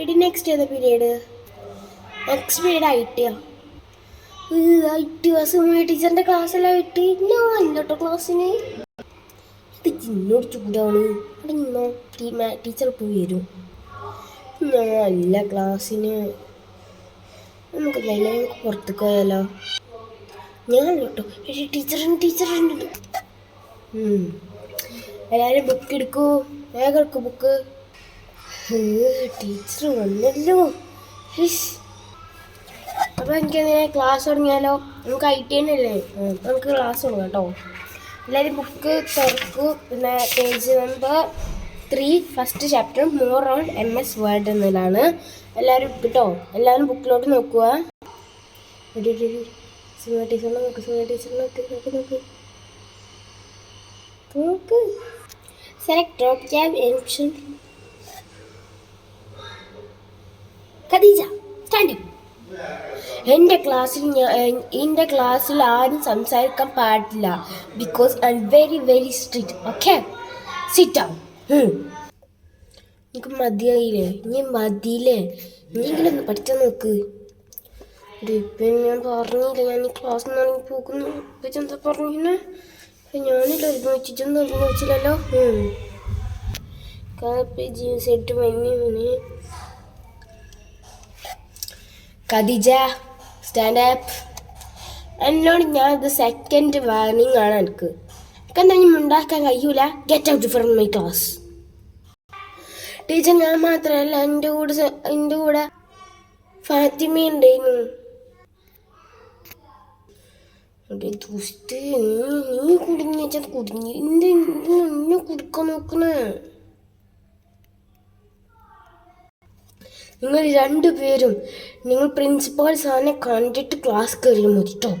എടി നെക്സ്റ്റ് ഏതാ period next period I T I T Suma ടീച്ചറിന്റെ ക്ലാസ്സിലായിട്ട് ഞാൻ അല്ലോട്ടോ ക്ലാസ്സിന് ഇത് ചിന്നോട് ചൂടാണ്. അവിടെ നിന്നോ ടീച്ചർ പോയി വരും. ഞാൻ അല്ല ക്ലാസ്സിന് നമുക്ക് എന്തായാലും നമുക്ക് പുറത്തേക്ക് പോയാലോ? ഞാൻ പക്ഷേ ടീച്ചറുണ്ട് ടീച്ചറുണ്ട് എല്ലാവരും ബുക്ക് എടുക്കൂ. വേഗം എടുക്കൂ ബുക്ക് ടീച്ചർ വന്നല്ലോ. ഹിഷ്. അപ്പൊ എനിക്ക് അങ്ങനെ ക്ലാസ് തുടങ്ങിയാലോ? നമുക്ക് ഐ ടി അല്ലേ നമുക്ക് ക്ലാസ് തുടങ്ങാം കേട്ടോ. എല്ലാവരും ബുക്ക് തുറക്കൂ. പിന്നെ page number three first chapter more on M S Word എന്നതിലാണ് എല്ലാവരും കേട്ടോ? എല്ലാവരും ബുക്കിലോട്ട് നോക്കുക. സുമ ടീച്ചറിനെ നോക്ക് സുമ ടീച്ചറിനെ നോക്ക് നോക്ക് നോക്ക്. നോക്ക്. Select drop cab option Khadija stand എന്റെ ക്ലാസ്സിൽ എന്റെ ക്ലാസ്സിൽ ആരും സംസാരിക്കാൻ പാടില്ല. Because I very very strict okay sit down എനിക്ക് മതിയായില്ലേ? ഇനി മതിയില്ലേ? ഇനിയെങ്കിലും ഒന്ന് പഠിച്ചാൽ നോക്ക്. ഇപ്പം ഞാൻ പറഞ്ഞില്ല ഞാൻ ഈ ക്ലാസ് നിന്ന് പോകുന്നു. ഇപ്പം എന്താ പറഞ്ഞേ ഞാനില്ല ഒരു വെച്ചിട്ടൊന്നും ഒരു വെച്ചില്ലല്ലോ കാപ്പി ഇട്ട് മഞ്ഞ ഖദീജ സ്റ്റാൻഡ് അപ്പ് എന്നോട് ഞാൻ ഇത് സെക്കൻഡ് വാർണിംഗ് ആണ് എനിക്ക് എന്താ ഇനി ഉണ്ടാക്കാൻ കഴിയൂല? Get out from my class teacher ഞാൻ മാത്രമല്ല എന്റെ കൂടെ എന്റെ കൂടെ ഫാത്തിമ ഉണ്ടായിരുന്നു നീ നീ കുടുങ്ങി വെച്ചാൽ കുടുങ്ങി എന്ത് എന്നെ കുടുക്കാൻ നോക്കണേ നിങ്ങൾ രണ്ടുപേരും നിങ്ങൾ പ്രിൻസിപ്പാൾ സാറിനെ കണ്ടിട്ട് ക്ലാസ് കയറിയാൽ മതി കേട്ടോ